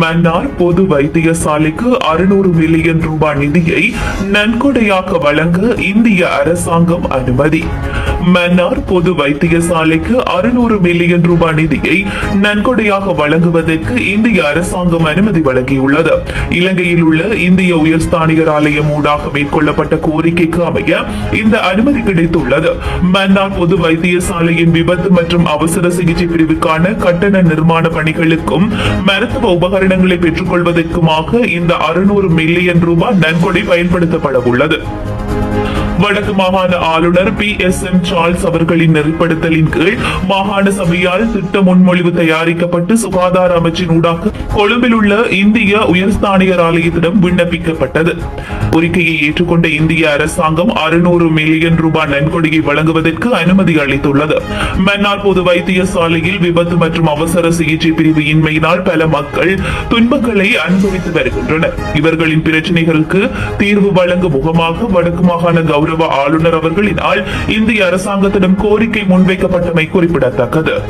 மன்னார் பொது வைத்தியசாலைக்கு அறுநூறு மில்லியன் ரூபாய் நிதியை நன்கொடையாக வழங்க இந்திய அரசாங்கம் அனுமதி. மன்னார் பொது வைத்தியசாலைக்கு அறுநூறு மில்லியன் ரூபாய் நிதியை நன்கொடையாக வழங்குவதற்கு இந்திய அரசாங்கம் அனுமதி வழங்கியுள்ளது. இலங்கையில் உள்ள இந்திய உயர்ஸ்தானிகர் ஆலயம் ஊடாக மேற்கொள்ளப்பட்ட கோரிக்கைக்கு அமைய இந்த அனுமதி கிடைத்துள்ளது. மன்னார் பொது வைத்தியசாலையின் விபத்து மற்றும் அவசர சிகிச்சை பிரிவுக்கான கட்டண நிர்மாண பணிகளுக்கும் மருத்துவ உபகரணங்களை பெற்றுக்கொள்வதற்குமாக இந்த அறுநூறு மில்லியன் ரூபாய் நன்கொடை பயன்படுத்தப்பட உள்ளது வடக்கு மாகாண ஆளுநர் பி எஸ் எம் சார்ல்ஸ் அவர்களின் நெறிப்படுத்தலின் கீழ் மாகாண சபையால் திட்ட முன்மொழிவு தயாரிக்கப்பட்டு சுகாதார அமைச்சின் ஊடாக கொழும்பில் உள்ள இந்திய உயர்ஸ்தானியர் ஆலயத்திடம் விண்ணப்பிக்கப்பட்டது. கோரிக்கையை ஏற்றுக்கொண்ட இந்திய அரசாங்கம் அறுநூறு மில்லியன் ரூபாய் நன்கொடையை வழங்குவதற்கு அனுமதி அளித்துள்ளது. மன்னார் பொது வைத்தியசாலையில் விபத்து மற்றும் அவசர சிகிச்சை பிரிவு இன்மையினால் பல மக்கள் துன்பங்களை அனுபவித்து வருகின்றனர். இவர்களின் பிரச்சனைகளுக்கு தீர்வு வழங்கும் முகமாக வடக்கு மாகாண கௌரவ ஆளுநர் அவர்களினால் இந்திய அரசாங்கத்திடம் கோரிக்கை முன்வைக்கப்பட்டமை குறிப்பிடத்தக்கது.